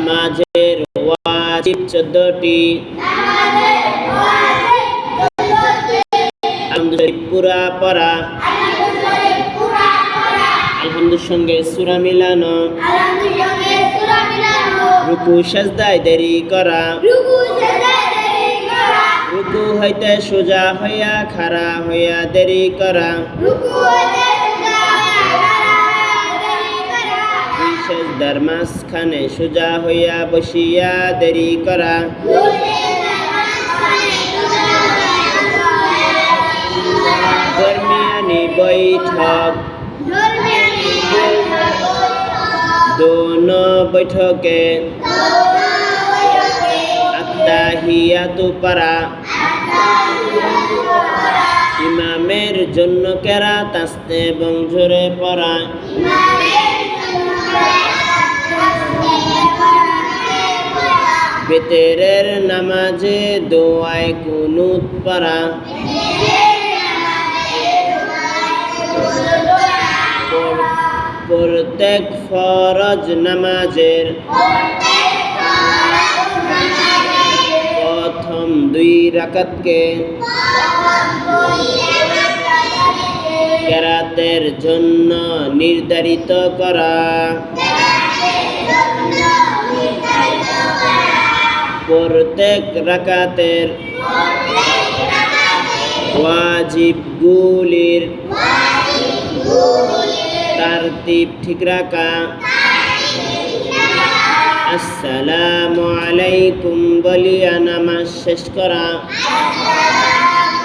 নামাজের ওয়াজিব চোদ্দটি। পুরা সঙ্গে সুরা মিলানো। সাজদায় দেরি করা। হইতে সোজা হইয়া খাড়া হইয়া দেরি করা। সেজদার মাঝখানে সোজা হইয়া বসিয়া দেরি করা। দরমিয়ানি বৈঠক। দোনো বৈঠকে আত্মাহিয়াতু পারা। ইমামের জন্য কেরা তাস্তে এবং ঝরে পড়া। বেতেরের নামাজে দোয়ায় কুনুত পারা প্রত্যেক ফরজ নামাজের প্রথম দুই রাকাতকে কেরাতের জন্য নির্ধারিত করা। প্রত্যেক রাকাতের ওয়াজিবগুলির তারতিব ঠিক রাখা। আসসালামু আলাইকুম বলিয়া নামাজ শেষ করা।